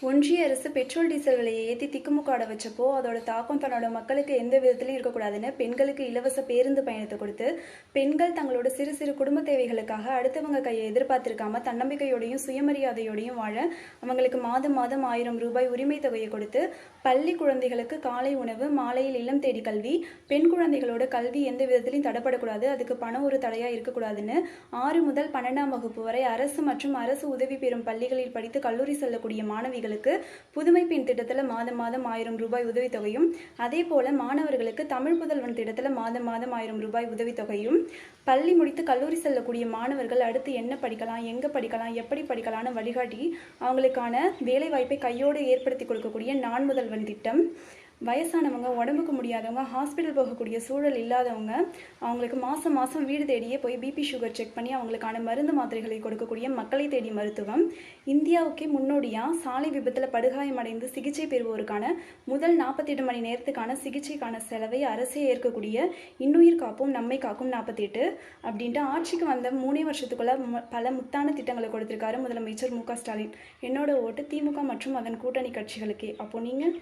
ஒன்றிய அரசு petrol diesel விலையை ஏற்றி திக்குமுக்காட வச்சப்போ அதோட தாக்கம் தன்னோட மக்களுக்கு எந்த விதத்திலையும் இருக்கக்கூடாதுன்னு பெண்களுக்கு இலவச பேருந்து பயணத்தை கொடுத்து பெண்கள் தங்களோட சிறு சிறு குடும்ப தேவைகளுக்காக அடுத்தவங்க கையை எதிர்பார்த்திருக்காம தன்னம்பிக்கையோடையும் சுயமரியாதையோடையும் வாழ அவங்களுக்கு மாதம் மாதம் ஆயிரம் ரூபாய் உரிமை தொகையை கொடுத்து பள்ளி குழந்தைகளுக்கு காலை உணவு மாலையில் இல்லம் தேடி கல்வி பெண் குழந்தைகளோட கல்வி எந்த விதத்திலையும் தடப்படக்கூடாது அதுக்கு பணம் ஒரு தடையாக இருக்கக்கூடாதுன்னு ஆறு முதல் பன்னெண்டாம் வகுப்பு வரை அரசு மற்றும் அரசு உதவி பெறும் பள்ளிகளில் படித்து கல்லூரி செல்லக்கூடிய மாணவிகள் மாணவர்களுக்கு புதுமை பெண் திட்டத்தில் மாதம் மாதம் ஆயிரம் ரூபாய் உதவித்தொகையும் அதே போல் மாணவர்களுக்கு தமிழ் புதல்வன் திட்டத்தில் மாதம் மாதம் ஆயிரம் ரூபாய் உதவித்தொகையும். பள்ளி முடித்து கல்லூரி செல்லக்கூடிய மாணவர்கள் அடுத்து என்ன படிக்கலாம் எங்கே படிக்கலாம் எப்படி படிக்கலாம்னு வழிகாட்டி அவங்களுக்கான வேலைவாய்ப்பை கையோடு ஏற்படுத்தி கொடுக்கக்கூடிய நான் முதல்வன் திட்டம். வயசானவங்க உடம்புக்கு முடியாதவங்க ஹாஸ்பிட்டல் போகக்கூடிய சூழல் இல்லாதவங்க அவங்களுக்கு மாதம் மாதம் வீடு தேடியே போய் பிபி சுகர் செக் பண்ணி அவங்களுக்கான மருந்து மாத்திரைகளை கொடுக்கக்கூடிய மக்களை தேடி மருத்துவம். இந்தியாவுக்கே முன்னோடியாக சாலை விபத்தில் படுகாயமடைந்து சிகிச்சை பெறுவோருக்கான முதல் நாற்பத்தெட்டு மணி நேரத்துக்கான சிகிச்சைக்கான செலவை அரசே ஏற்கக்கூடிய இன்னுயிர் காப்போம் நம்மை காக்கும் நாற்பத்தெட்டு அப்படின்ட்டு ஆட்சிக்கு வந்த மூணே வருஷத்துக்குள்ள பல முத்தான திட்டங்களை கொடுத்திருக்காரு முதலமைச்சர் மு க ஸ்டாலின். என்னோட ஓட்டு திமுக மற்றும் அதன் கூட்டணி கட்சிகளுக்கே. அப்போ நீங்கள்